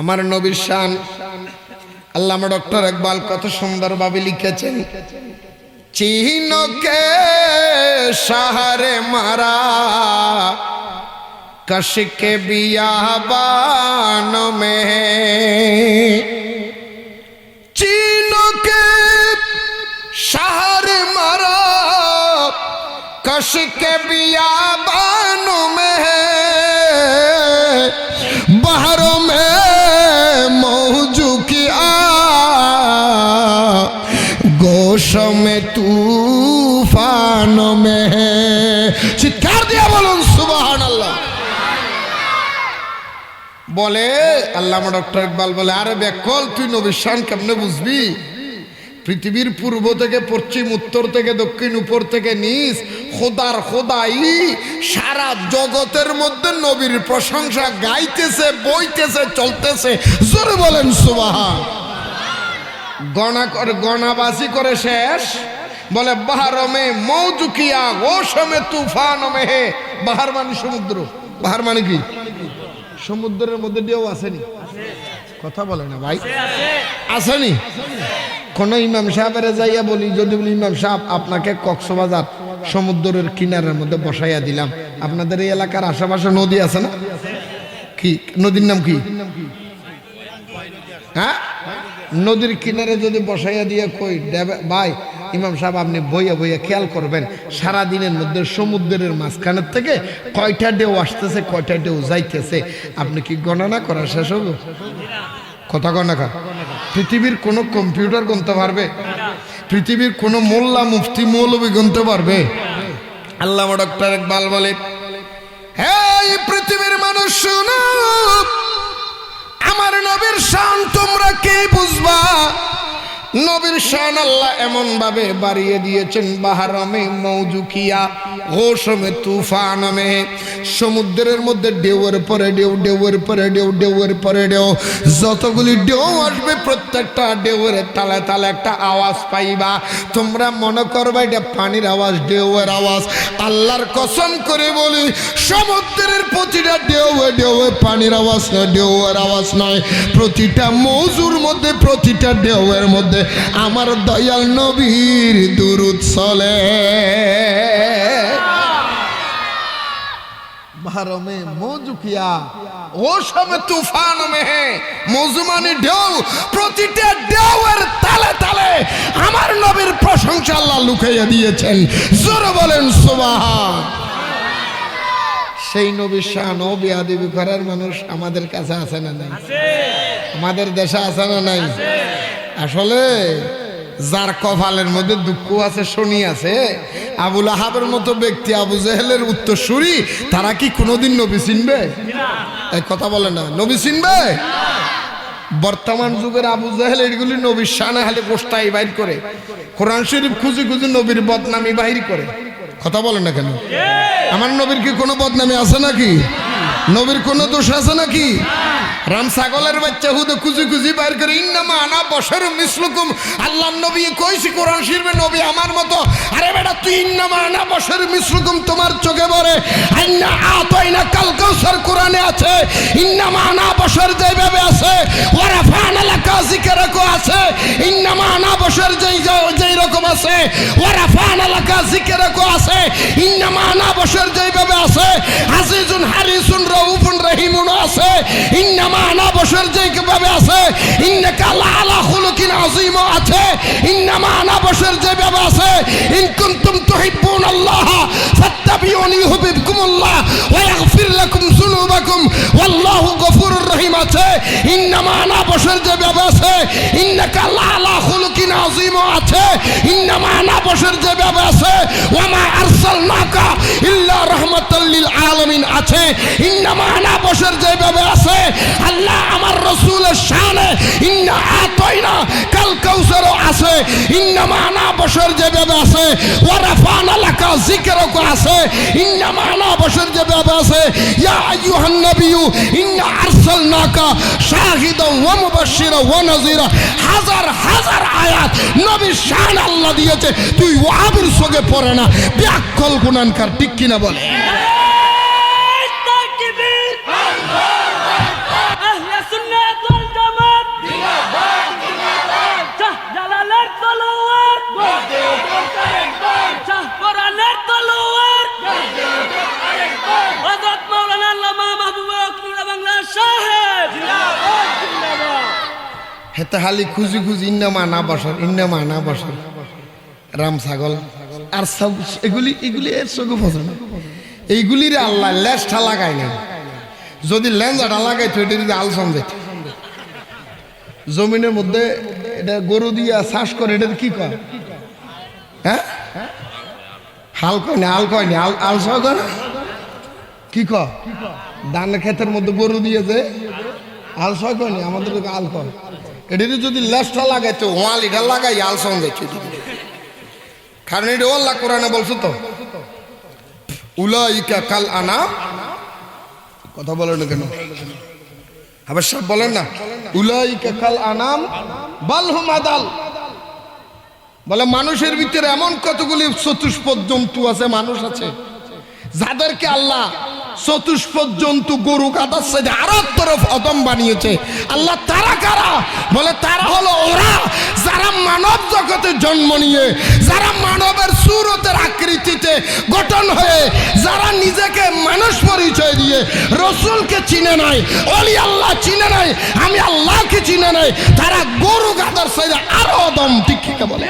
আমার নবীর শান। আল্লাহ ডক্টর একবাল কত সুন্দর ভাবে লিখেছেন চিহ্নকে সাহারে মারা, কশকে বিয়াবান মে। চিহ্নকে সাহারে মারা, কশকে বিয়াব মৌসম তুফান মেহে চিৎকার দিয়া বলুন সুবাহান আল্লাহ বলে, আল্লামা ডক্টর ইকবাল বলে, আরে বেকল, তুই নবীর শান কেমনে বুঝবি? পৃথিবীর পূর্ব থেকে পশ্চিম, উত্তর থেকে দক্ষিণ, উপর থেকে নিচ, খোদার খোদাই সারা জগতের মধ্যে নবীর প্রশংসা গাইতেছে, বইতেছে, চলতেছে। জোরে বলেন সুবাহা গণা করে গণাবাসি করে শেষ। বলে, বাহারমে মৌজুকিয়া ও সমে তুফান হে বাহার মানে সমুদ্র। বাহার মানে কি? সমুদ্রের মধ্যে ঢেউ আসেনি। কথা বলে না ভাই। আসেনি। কোন ইমাম সাহেবের যাইয়া বলি, যদি বলি, ইমাম সাহেব, আপনাকে কক্সবাজার সমুদ্রের কিনারের মধ্যে বসাইয়া দিলাম। আপনাদের এই এলাকার আশেপাশে নদী আছে না? কি? নদীর নাম কি? হ্যাঁ? নদীর কিনারে যদি বসাইয়া দিয়ে কই ভাই, ইমাম সাহেব, আপনি বইয়া বইয়া খেয়াল করবেন সারা দিনের মধ্যে সমুদ্রের মাঝখানের থেকে কয়টা ঢেউ আসতেছে, কয়টা ঢেউ যাইতেছে। আপনি কি গণনা করা শেষ হলো কথা গণনা পৃথিবীর কোনো কম্পিউটার গুনতে পারবে? পৃথিবীর কোনো মোল্লা মুফতি মৌলবী গুনতে পারবে? আল্লাহ ডক্টর ইকবাল বলে হ্যাঁ এই পৃথিবীর মানুষ, শুনো আমার নবীর শান তোমরা কে বুঝবা? নবীর শান আল্লাহ এমন ভাবে বাড়িয়ে দিয়েছেন, বাহারমে মৌজুকিয়া ঘোষমে তুফানমে। সমুদ্রের মধ্যে ঢেউয়ের পরে ঢেউ, ঢেউয়ের পরে ঢেউ, ঢেউয়ের পরে ঢেউ। যতগুলি ঢেউ আসবে, প্রত্যেকটা ঢেউয়ের তালে তালে একটা আওয়াজ পাইবা। তোমরা মনে করবা এটা পানির আওয়াজ, ঢেউয়ের আওয়াজ। আল্লাহর কসম করে বলি, সমুদ্রের প্রতিটা ঢেউয়ে ঢেউয়ে পানির আওয়াজ নয়, ঢেউয়ের আওয়াজ নয়। প্রতিটা মৌজুর মধ্যে, প্রতিটা ঢেউয়ের মধ্যে আমার দয়াল নবীর দুরুদ চলে বারমে মৌজুকিয়া ও সময় তুফান মে মৌজুমানি ঢেউ প্রতিটা ঢেউয়ের তালে তালে আমার নবীর প্রশংসা আল্লাহ লুকাইয়া দিয়েছেন। জোরে বলেন সুবহান। সেই নবীর শান ও বিয়াদিবি করার মানুষ আমাদের কাছে আছে না নাই? আমাদের দেশে আছে না নাই? আসলে যার কপালের মধ্যে দুঃখ আছে, শনি আছে, আবুল আহাবের মতো ব্যক্তি আবু জেহেলের উত্তরসূরি, তারা কি কোনোদিন নবী চিনবে? এই কথা বলে না। নবী চিনবে? বর্তমান যুগের আবু জাহেল এগুলি নবীর শানে হালে গোষ্ঠাই বাইর করে। কোরআন শরীফ খুঁজি খুঁজি নবীর বদনামি বাহির করে। কথা বলে না কেন? আমার নবীর কি কোনো বদনামি আছে নাকি? নবীর কোনো দোষ আছে নাকি? রাম ছাগলের বাচ্চা হুদে খুঁজি খুঁজি বাইর করে, ইন্নামা আনা বসের মিসলুকুম। আল্লাহ নবী কইছি, কোরআন শিরবে নবী আমার মতো। আরে বেটা, তুই ইন্নামা আনা বসের মিসলুকুম, তোমার চোখে পড়ে। আইনা আতাইনা কাল কাউসার কোরআনে আছে। ইন্নামা আনা বসের যেভাবে আছে ওরা ফান এলাকা জিকেরকও আছে। ইন্নামা আনা বসের যেই যেই রকম আছে? ওরা ফান এলাকা জিকেরকও আছে? ইন্নামা আনা বসের যেইভাবে আছে, আজিজুন হারিসুন রউফুন রহিমুন আছে। ইন্নামা আনা বসের যেইভাবে আছে, ইন্নাকা লালা খুলুকিন আযীম আছে। ইন্নামা আনা বসের যেভাবে আছে, ইন কুনতুম তুহিব্বুন আল্লাহ, ফাত্তাবিউনি ওয়া লাকুম যুনুবাকুম, ওয়াল্লাহু গফুরুর রহিম আছে। ইন্নামা আনা বসের যেভাবে আছে, ইন্নাকা লালা খুলুকিন আজিম আছে। ইন্নামা আনা বসের যেভাবে আছে ওয়া মা আরসালনাকা ইল্লা আলামিন আছে। ইন্নামা বসের যেভাবে আছে, আল্লাহ আমার রাসূলের শানে ইন্না আতাইনা কাল আছে। ইন্নামা বসের যেভাবে আছে, ওয়া রাফানা লাকা যিকরাকও আছে। ইন্নামা বসের যেভাবে আছে, ইয়া আইয়ুহান নাবিয়্যু, ইন্না আরসালনাকা ওয়া ওয়া হাজার হাজার আয়াত নবীর শান আল্লাহ দিয়েছে। তুই ওয়াবির সঙ্গে পড়ে না ব্যাকল গুনানকার ঠিক কিনা বলে হেতে হালি খুঁজি খুঁজি ইন্না মানা বসর ইন্না মানা বসর। রাম ছাগল। আর সব এগুলি এগুলি এর চোখে ফসে না। এইগুলির আল্লাহ লেজটা লাগায় না যদি লেঞ্জাটা লাগাই তো এটা যদি আলসন যেত জমিনের মধ্যে এটা গরু দিয়া চাষ করে, এটা কি কয়? হ্যাঁ? হাল কয় না, আল কয় না, আল আল সহ কয় না? কি ক ধান ক্ষেতের মধ্যে গরু দিয়ে যে আল সহ কয় না, আমাদের আল কয়। এটা যদি লেজটা লাগাইতো ওয়াল এটা লাগাই আল সহ যাইতো কারণ এটা আল্লাহ কোরআনে বলছো তো, উলাইকা কাল আনাম। কথা বলেন কেন? আবার সব বলেন না? উলাইকা কাল আনাম বালহুম আদাল। বলে মানুষের ভিতরে এমন কতগুলি চতুষ্পদ জন্তু আছে, মানুষ আছে, যাদেরকে আল্লাহ চতুষ্পদ জন্তু গরু কাদার সাথে আরও তরফ অদম বানিয়েছে। আল্লাহ তারা কারা? বলে তারা হলো ওরা যারা মানব জগতে জন্ম নিয়ে, যারা মানবের সুরতের আকৃতিতে গঠন হয়ে, যারা নিজেকে মানুষ পরিচয় দিয়ে রসুলকে চিনে নাই, অলি আল্লাহ চিনে নাই, আমি আল্লাহকে চিনে নাই, তারা গরু গাদার সাইডে আরও অদম ঠিক বলে।